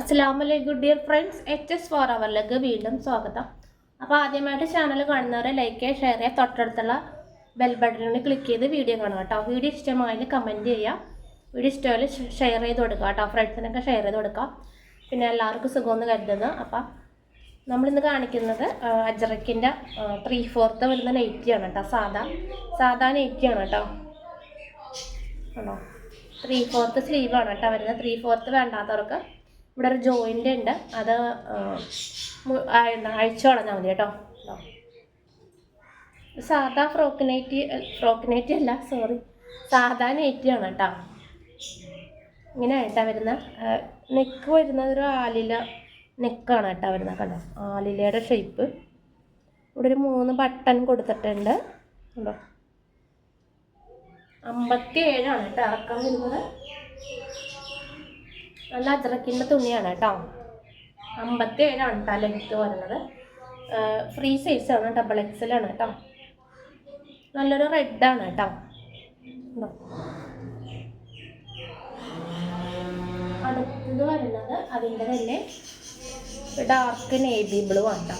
അസ്സാമലൈക്കും dear friends. H S four അവറിലേക്ക് വീണ്ടും സ്വാഗതം. അപ്പോൾ ആദ്യമായിട്ട് ചാനൽ കാണുന്നവരെ ലൈക്ക് ഷെയർ ചെയ്യുക തൊട്ടടുത്തുള്ള ബെൽ ബട്ടണിൽ ക്ലിക്ക് ചെയ്ത് വീഡിയോ കാണുക കേട്ടോ. വീഡിയോ ഇഷ്ടമായാലും കമന്റ് ചെയ്യുക. വീഡിയോ ഇഷ്ടമായാലും ഷെയർ ചെയ്ത് കൊടുക്കുക കേട്ടോ. ഫ്രണ്ട്സിനൊക്കെ ഷെയർ ചെയ്ത് കൊടുക്കുക. പിന്നെ എല്ലാവർക്കും സുഖമെന്ന് കരുതുന്നു. അപ്പം നമ്മളിന്ന് കാണിക്കുന്നത് അജറക്കിന്റെ ത്രീ ഫോർത്ത് വരുന്ന നെയ്റ്റിയാണ് കേട്ടോ. സാധാ സാധാ നെയ്റ്റിയാണ് കേട്ടോ. ആണോ? ത്രീ ഫോർത്ത് സ്ലീവാണ് കേട്ടോ വരുന്നത്. ത്രീ ഫോർത്ത് വേണ്ടാത്തവർക്ക് ഇവിടെ ഒരു ജോയിന്റ് ഉണ്ട്. അത് അഴിച്ചു കളഞ്ഞാൽ മതി കേട്ടോ. സാധാ ഫ്രോക്ക് നൈറ്റി ഫ്രോക്ക് നൈറ്റി അല്ല സോറി സാധാ നൈറ്റിയാണ് കേട്ടോ. ഇങ്ങനെ ആയിട്ടാ വരുന്ന. നെക്ക് വരുന്നത് ഒരു ആലില നെക്കാണ് കേട്ടോ വരുന്നത് കണ്ടോ? ആലിലയുടെ ഷേപ്പ് ഇവിടെ ഒരു മൂന്ന് ബട്ടൺ കൊടുത്തിട്ടുണ്ട്. കണ്ടോ? അമ്പത്തി ഏഴാണ് കേട്ടോ ഇറക്കം വരുന്നത്. നല്ല അജറക്കിന്റെ തുണിയാണ് കേട്ടോ. അമ്പത്തി ഏഴാണ് കേട്ടോ ലെങ്ത്ത് വരുന്നത് ഫ്രീ സൈസാണ് ഡബിൾ എക്സലാണ് കേട്ടോ. നല്ലൊരു റെഡാണ് കേട്ടോ? അടുത്തത് വരുന്നത് അതിന്റെ തന്നെ ഡാർക്ക് നേവി ബ്ലൂ ആണ് കേട്ടോ.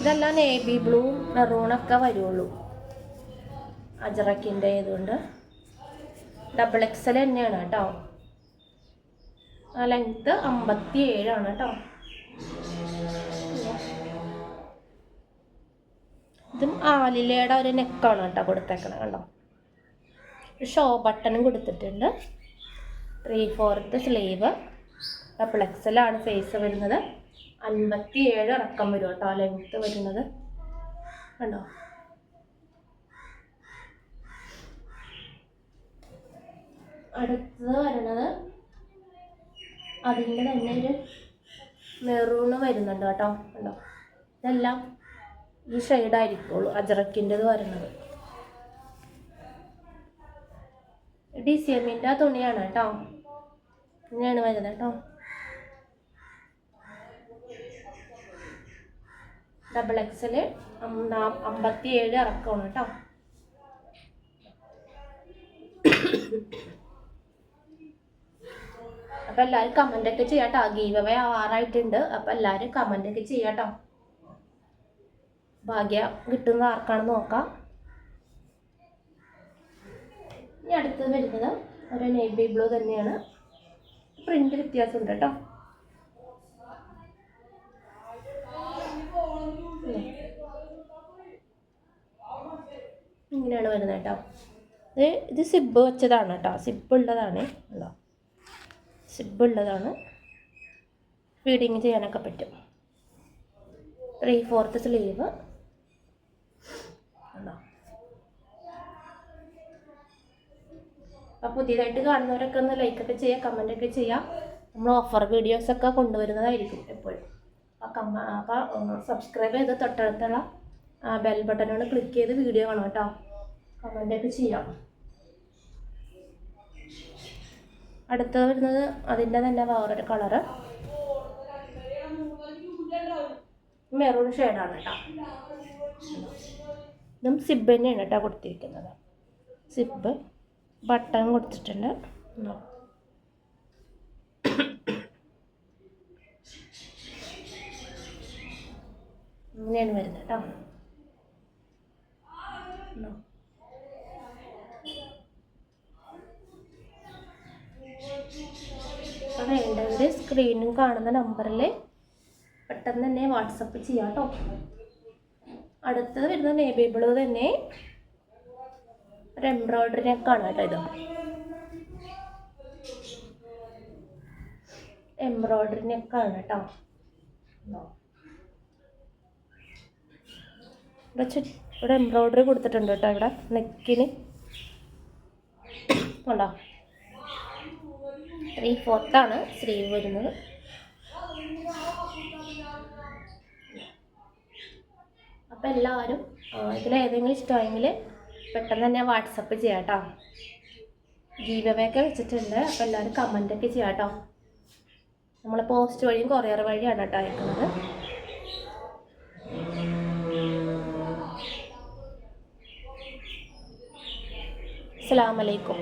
ഇതെല്ലാം നേവി ബ്ലൂവും മെറൂണൊക്കെ വരുള്ളൂ. അജറക്കിന്റെ ഇതുകൊണ്ട് ഡബിൾ എക്സൽ തന്നെയാണ് കേട്ടോ. ലെങ്ത്ത് അമ്പത്തി ഏഴാണ് കേട്ടോ. ഇതും ആലിലയുടെ ഒരു നെക്കാണ് കേട്ടോ കൊടുത്തേക്കണം കണ്ടോ? ഷോ ബട്ടണും കൊടുത്തിട്ടുണ്ട്. ത്രീ ഫോർത്ത് സ്ലീവ് ഡബിൾ എക്സലാണ് സൈസ് വരുന്നത്. അൻപത്തി ഏഴ് ഇറക്കം വരും കേട്ടോ ലെങ്ത്ത് വരുന്നത്. കണ്ടോ? അടുത്തത് വരുന്നത് അതിന്റെ തന്നെ ഒരു മെറൂണ് വരുന്നുണ്ട് കേട്ടോ. കണ്ടോ? ഇതെല്ലാം ഈ ഷെയ്ഡായിരിക്കുള്ളൂ അജറക്കിന്റെത് വരുന്നത്. ഡി സി എമ്മിന്റെ ആ തുണിയാണ് കേട്ടോ. ഇങ്ങനെയാണ് വരുന്നത് കേട്ടോ. ഡബിൾ എക്സൽ അമ്പത്തി ഏഴ് ഇറക്കമാണ് കേട്ടോ. അപ്പം എല്ലാവരും കമന്റ് ഒക്കെ ചെയ്യാട്ടോ. ഗീവ് അവേ ആറായിട്ടുണ്ട്. അപ്പോൾ എല്ലാവരും കമന്റ് ഒക്കെ ചെയ്യാട്ടോ. ഭാഗ്യ കിട്ടുന്നത് ആർക്കാണെന്ന് നോക്കാം. ഇനി അടുത്തത് വരുന്നത് ഒരു നേവി ബ്ലൂ തന്നെയാണ്. പ്രിന്റ് വ്യത്യാസമുണ്ട് കേട്ടോ. ഇങ്ങനെയാണ് വരുന്നത് കേട്ടോ. ഇത് സിബ് വെച്ചതാണ് കേട്ടോ. സിബ് ഉള്ളതാണ്. ഉണ്ടോ? സിബ് ഉള്ളതാണ് ഫീഡിങ് ചെയ്യാനൊക്കെ പറ്റും. ത്രീ ഫോർത്ത് സ്ലീവ് അപ്പോൾ പുതിയതായിട്ട് കാണുന്നവരൊക്കെ ഒന്ന് ലൈക്കൊക്കെ ചെയ്യുക കമന്റൊക്കെ ചെയ്യുക. നമ്മൾ ഓഫർ വീഡിയോസൊക്കെ കൊണ്ടുവരുന്നതായിരിക്കും എപ്പോഴും. അപ്പം കമ്മ അപ്പോൾ സബ്സ്ക്രൈബ് ചെയ്ത് തൊട്ടടുത്തുള്ള ബെൽ ബട്ടനോട് ക്ലിക്ക് ചെയ്ത് വീഡിയോ കാണാം കേട്ടോ കമന്റൊക്കെ ചെയ്യാം. അടുത്തത് വരുന്നത് അതിന്റെ തന്നെ വേറൊരു കളറ്. മെറൂൺ ഷെയ്ഡാണ് കേട്ടോ. ഇതും സിബ് തന്നെയാണ് കേട്ടോ കൊടുത്തിരിക്കുന്നത്. സിബ് ബട്ടൺ കൊടുത്തിട്ടുണ്ട്? ഇങ്ങനെയാണ് വരുന്നത് കേട്ടോ. സ്ക്രീനിൽ കാണുന്ന നമ്പറിൽ പെട്ടെന്ന് തന്നെ വാട്സപ്പ് ചെയ്യാം കേട്ടോ. അടുത്തത് വരുന്ന നേവി തന്നെ. ഒരു എംബ്രോയിഡറിനെ നെക്കാണ് കേട്ടോ ഇത്. എംബ്രോയ്ഡറി കേട്ടോ. ഇവിടെ ഇവിടെ എംബ്രോയ്ഡറി കൊടുത്തിട്ടുണ്ട് കേട്ടോ ഇവിടെ നെക്കിന്. ഉണ്ടോ? ത്രീ ഫോർത്താണ് സ്ലീവ് വരുന്നത്. അപ്പം എല്ലാവരും ഇതിലേതെങ്കിലും ഇഷ്ടമായെങ്കിൽ പെട്ടെന്ന് തന്നെ വാട്സപ്പ് ചെയ്യാം കേട്ടോ ജീവവയൊക്കെ വെച്ചിട്ടുണ്ട്. അപ്പോൾ എല്ലാവരും കമന്റൊക്കെ ചെയ്യാം കേട്ടോ നമ്മൾ പോസ്റ്റ് വഴിയും കൊറിയർ വഴിയാണ് കേട്ടോ അയക്കുന്നത്. അസ്സാം വലൈക്കും